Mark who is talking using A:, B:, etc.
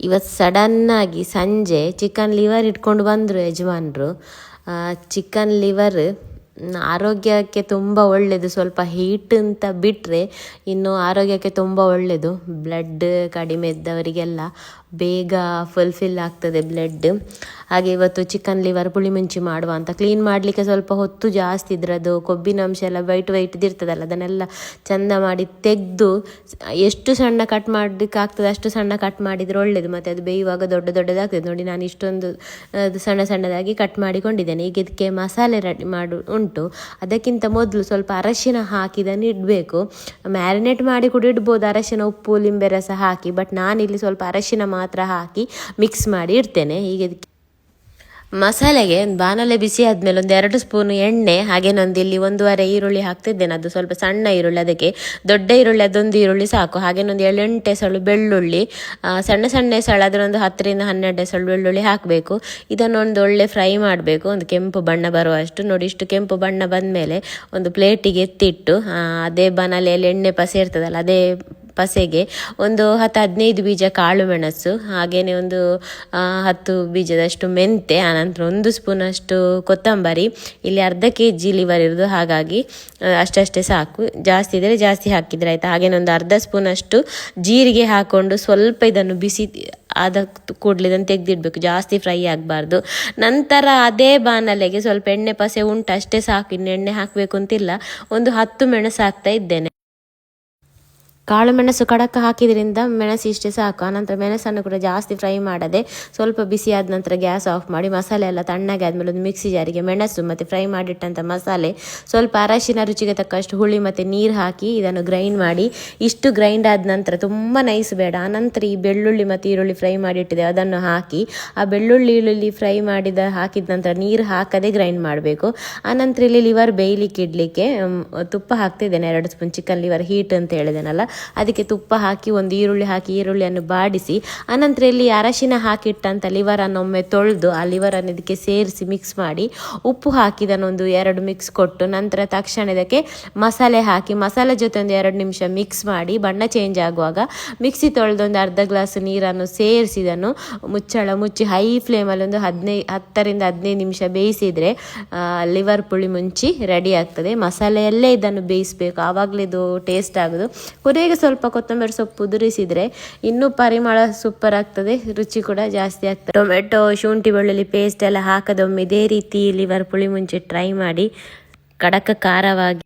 A: ಇವತ್ತು ಸಡನ್ನಾಗಿ ಸಂಜೆ ಚಿಕನ್ ಲಿವರ್ ಇಟ್ಕೊಂಡು ಬಂದರು ಯಜಮಾನ್ರು. ಚಿಕನ್ ಲಿವರ್ ಆರೋಗ್ಯಕ್ಕೆ ತುಂಬ ಒಳ್ಳೆಯದು ಸ್ವಲ್ಪ ಹೀಟ್ ಅಂತ ಬಿಟ್ಟರೆ ಇನ್ನು ಆರೋಗ್ಯಕ್ಕೆ ತುಂಬ ಒಳ್ಳೆಯದು ಬ್ಲಡ್ ಕಡಿಮೆ ಇದ್ದವರಿಗೆಲ್ಲ ಬೇಗ ಫುಲ್ಫಿಲ್ ಆಗ್ತದೆ ಬ್ಲಡ್ ಹಾಗೆ ಇವತ್ತು ಚಿಕನ್ ಲಿವರ್ ಪುಳಿಮುಂಚಿ ಮಾಡುವ ಅಂತ. ಕ್ಲೀನ್ ಮಾಡಲಿಕ್ಕೆ ಸ್ವಲ್ಪ ಹೊತ್ತು ಜಾಸ್ತಿ ಇದ್ರದ್ದು ಕೊಬ್ಬಿನ ಅಂಶ ಎಲ್ಲ ವೈಟ್ ವೈಟ್ ಇರ್ತದಲ್ಲ, ಅದನ್ನೆಲ್ಲ ಚಂದ ಮಾಡಿ ತೆಗೆದು ಎಷ್ಟು ಸಣ್ಣ ಕಟ್ ಮಾಡಲಿಕ್ಕೆ ಆಗ್ತದೆ ಅಷ್ಟು ಸಣ್ಣ ಕಟ್ ಮಾಡಿದರೆ ಒಳ್ಳೆಯದು ಮತ್ತು ಅದು ಬೇಯುವಾಗ ದೊಡ್ಡ ದೊಡ್ಡದಾಗ್ತದೆ. ನೋಡಿ ನಾನು ಇಷ್ಟೊಂದು ಅದು ಸಣ್ಣ ಸಣ್ಣದಾಗಿ ಕಟ್ ಮಾಡಿಕೊಂಡಿದ್ದೇನೆ. ಈಗ ಇದಕ್ಕೆ ಮಸಾಲೆ ರೆಡಿ ಮಾಡು ಉಂಟು. ಅದಕ್ಕಿಂತ ಮೊದಲು ಸ್ವಲ್ಪ ಅರಶಿನ ಹಾಕಿದನ್ನು ಇಡಬೇಕು. ಮ್ಯಾರಿನೇಟ್ ಮಾಡಿ ಕೂಡ ಇಡ್ಬೋದು. ಅರಶಿನ, ಉಪ್ಪು, ಲಿಂಬೆ ರಸ ಹಾಕಿ. ಬಟ್ ನಾನಿಲ್ಲಿ ಸ್ವಲ್ಪ ಅರಶಿನ ಮಾತ್ರ ಹಾಕಿ ಮಿಕ್ಸ್ ಮಾಡಿ ಇಡ್ತೇನೆ. ಹೀಗೆ ಮಸಾಲೆಗೆ ಬಾಣಲೆ ಬಿಸಿ ಆದಮೇಲೆ ಒಂದು ಎರಡು ಸ್ಪೂನ್ ಎಣ್ಣೆ ಹಾಗೇನೊಂದು ಇಲ್ಲಿ ಒಂದೂವರೆ ಈರುಳ್ಳಿ ಹಾಕ್ತಿದ್ದೇನೆ. ಅದು ಸ್ವಲ್ಪ ಸಣ್ಣ ಈರುಳ್ಳಿ, ಅದಕ್ಕೆ ದೊಡ್ಡ ಈರುಳ್ಳಿ, ಅದೊಂದು ಈರುಳ್ಳಿ ಸಾಕು. ಹಾಗೇನೊಂದು ಏಳೆಂಟು ಎಸಳು ಬೆಳ್ಳುಳ್ಳಿ ಸಣ್ಣ ಸಣ್ಣ ಎಸಳು ಅದನ್ನೊಂದು ಹತ್ತರಿಂದ ಹನ್ನೆರಡು ಎಸಳು ಬೆಳ್ಳುಳ್ಳಿ ಹಾಕಬೇಕು. ಇದನ್ನೊಂದು ಒಳ್ಳೆ ಫ್ರೈ ಮಾಡಬೇಕು. ಒಂದು ಕೆಂಪು ಬಣ್ಣ ಬರುವಷ್ಟು. ನೋಡಿ, ಇಷ್ಟು ಕೆಂಪು ಬಣ್ಣ ಬಂದಮೇಲೆ ಒಂದು ಪ್ಲೇಟಿಗೆ ಎತ್ತಿಟ್ಟು ಅದೇ ಬಾನಲೆಯಲ್ಲಿ ಎಣ್ಣೆ ಪಸೆ ಇರ್ತದಲ್ಲ, ಅದೇ ಪಸೆಗೆ ಒಂದು ಹತ್ತು ಹದಿನೈದು ಬೀಜ ಕಾಳು ಮೆಣಸು ಹಾಗೆಯೇ ಒಂದು ಹತ್ತು ಬೀಜದಷ್ಟು ಮೆಂತೆ ಆನಂತರ ಒಂದು ಸ್ಪೂನಷ್ಟು ಕೊತ್ತಂಬರಿ, ಇಲ್ಲಿ ಅರ್ಧ ಕೆ ಜಿ ಲಿವರ್ ಇರೋದು ಹಾಗಾಗಿ ಅಷ್ಟಷ್ಟೇ ಸಾಕು. ಜಾಸ್ತಿ ಇದ್ದರೆ ಜಾಸ್ತಿ ಹಾಕಿದರೆ ಆಯಿತಾ? ಹಾಗೇನೆ ಒಂದು ಅರ್ಧ ಸ್ಪೂನಷ್ಟು ಜೀರಿಗೆ ಹಾಕ್ಕೊಂಡು ಸ್ವಲ್ಪ ಇದನ್ನು ಬಿಸಿ ಆದ ಕೂಡಲೇ ಇದನ್ನು ತೆಗೆದಿಡಬೇಕು. ಜಾಸ್ತಿ ಫ್ರೈ ಆಗಬಾರ್ದು. ನಂತರ ಅದೇ ಬಾನಲೆಗೆ ಸ್ವಲ್ಪ ಎಣ್ಣೆ ಪಸೆ ಉಂಟು, ಅಷ್ಟೇ ಸಾಕು. ಇನ್ನು ಎಣ್ಣೆ ಹಾಕಬೇಕು ಅಂತಿಲ್ಲ. ಒಂದು ಹತ್ತು ಮೆಣಸು ಹಾಕ್ತಾ ಇದ್ದೇನೆ. ಕಾಳು ಮೆಣಸು ಕಡಕ ಹಾಕಿದ್ರಿಂದ ಮೆಣಸು ಇಷ್ಟೇ ಸಾಕು. ಆನಂತರ ಮೆಣಸನ್ನು ಕೂಡ ಜಾಸ್ತಿ ಫ್ರೈ ಮಾಡದೆ ಸ್ವಲ್ಪ ಬಿಸಿ ಆದ ನಂತರ ಗ್ಯಾಸ್ ಆಫ್ ಮಾಡಿ ಮಸಾಲೆ ಎಲ್ಲ ತಣ್ಣಗೆ ಆದಮೇಲೆ ಒಂದು ಮಿಕ್ಸಿ ಜಾರಿಗೆ ಮೆಣಸು ಮತ್ತು ಫ್ರೈ ಮಾಡಿಟ್ಟಂಥ ಮಸಾಲೆ, ಸ್ವಲ್ಪ ಅರಶಿನ ರುಚಿಗೆ ತಕ್ಕಷ್ಟು ಹುಳಿ ಮತ್ತು ನೀರು ಹಾಕಿ ಇದನ್ನು ಗ್ರೈಂಡ್ ಮಾಡಿ, ಇಷ್ಟು ಗ್ರೈಂಡ್ ಆದ ನಂತರ ತುಂಬ ನೈಸ್ ಬೇಡ. ಆನಂತರ ಈ ಬೆಳ್ಳುಳ್ಳಿ ಮತ್ತು ಈರುಳ್ಳಿ ಫ್ರೈ ಮಾಡಿಟ್ಟಿದೆ ಅದನ್ನು ಹಾಕಿ, ಆ ಬೆಳ್ಳುಳ್ಳಿ ಈರುಳ್ಳಿ ಫ್ರೈ ಮಾಡಿದ, ಹಾಕಿದ ನಂತರ ನೀರು ಹಾಕದೆ ಗ್ರೈಂಡ್ ಮಾಡಬೇಕು. ಆನಂತರ ಇಲ್ಲಿ ಲಿವರ್ ಬೇಯಲಿಕ್ಕೆ ಇಡಲಿಕ್ಕೆ ತುಪ್ಪ ಹಾಕ್ತಿದ್ದೇನೆ. ಎರಡು ಸ್ಪೂನ್ ಚಿಕನ್ ಲಿವರ್ ಹೀಟ್ ಅಂತ ಹೇಳಿದೆನಲ್ಲ. ಅದಕ್ಕೆ ತುಪ್ಪ ಹಾಕಿ, ಒಂದು ಈರುಳ್ಳಿ ಹಾಕಿ, ಈರುಳ್ಳಿಯನ್ನು ಬಾಡಿಸಿ, ಅನಂತರ ಇಲ್ಲಿ ಅರಶಿನ ಹಾಕಿಟ್ಟಂಥ ಲಿವರನ್ನು ಒಮ್ಮೆ ತೊಳೆದು ಆ ಲಿವರನ್ನು ಇದಕ್ಕೆ ಸೇರಿಸಿ ಮಿಕ್ಸ್ ಮಾಡಿ, ಉಪ್ಪು ಹಾಕಿದನೊಂದು ಎರಡು ಮಿಕ್ಸ್ ಕೊಟ್ಟು, ನಂತರ ತಕ್ಷಣ ಇದಕ್ಕೆ ಮಸಾಲೆ ಹಾಕಿ, ಮಸಾಲೆ ಜೊತೆ ಒಂದು ಎರಡು ನಿಮಿಷ ಮಿಕ್ಸ್ ಮಾಡಿ, ಬಣ್ಣ ಚೇಂಜ್ ಆಗುವಾಗ ಮಿಕ್ಸಿ ತೊಳೆದೊಂದು ಅರ್ಧ ಗ್ಲಾಸ್ ನೀರನ್ನು ಸೇರಿಸಿದನ್ನು ಮುಚ್ಚಳ ಮುಚ್ಚಿ ಹೈ ಫ್ಲೇಮಲ್ಲಿ ಒಂದು ಹದಿನೈದು ಹತ್ತರಿಂದ ಹದಿನೈದು ನಿಮಿಷ ಬೇಯಿಸಿದರೆ ಲಿವರ್ ಪುಳಿ ಮುಂಚಿ ರೆಡಿ ಆಗ್ತದೆ. ಮಸಾಲೆಯಲ್ಲೇ ಇದನ್ನು ಬೇಯಿಸಬೇಕು. ಆವಾಗಲೇ ಇದು ಟೇಸ್ಟ್ ಆಗೋದು. ಕೊನೆಗೆ ಸ್ವಲ್ಪ ಕೊತ್ತಂಬರಿ ಸೊಪ್ಪು ಉದುರಿಸಿದರೆ ಇನ್ನೂ ಪರಿಮಳ ಸೂಪರ್ ಆಗ್ತದೆ, ರುಚಿ ಕೂಡ ಜಾಸ್ತಿ ಆಗ್ತದೆ. ಟೊಮೆಟೊ ಶುಂಠಿ, ಬೆಳ್ಳುಳ್ಳಿ ಪೇಸ್ಟ್ ಎಲ್ಲ ಹಾಕದೊಮ್ಮೆ ಇದೇ ರೀತಿ ಲಿವರ್ ಪುಳಿ ಮುಂಚೆ ಟ್ರೈ ಮಾಡಿ, ಕಡಕ ಖಾರವಾಗಿ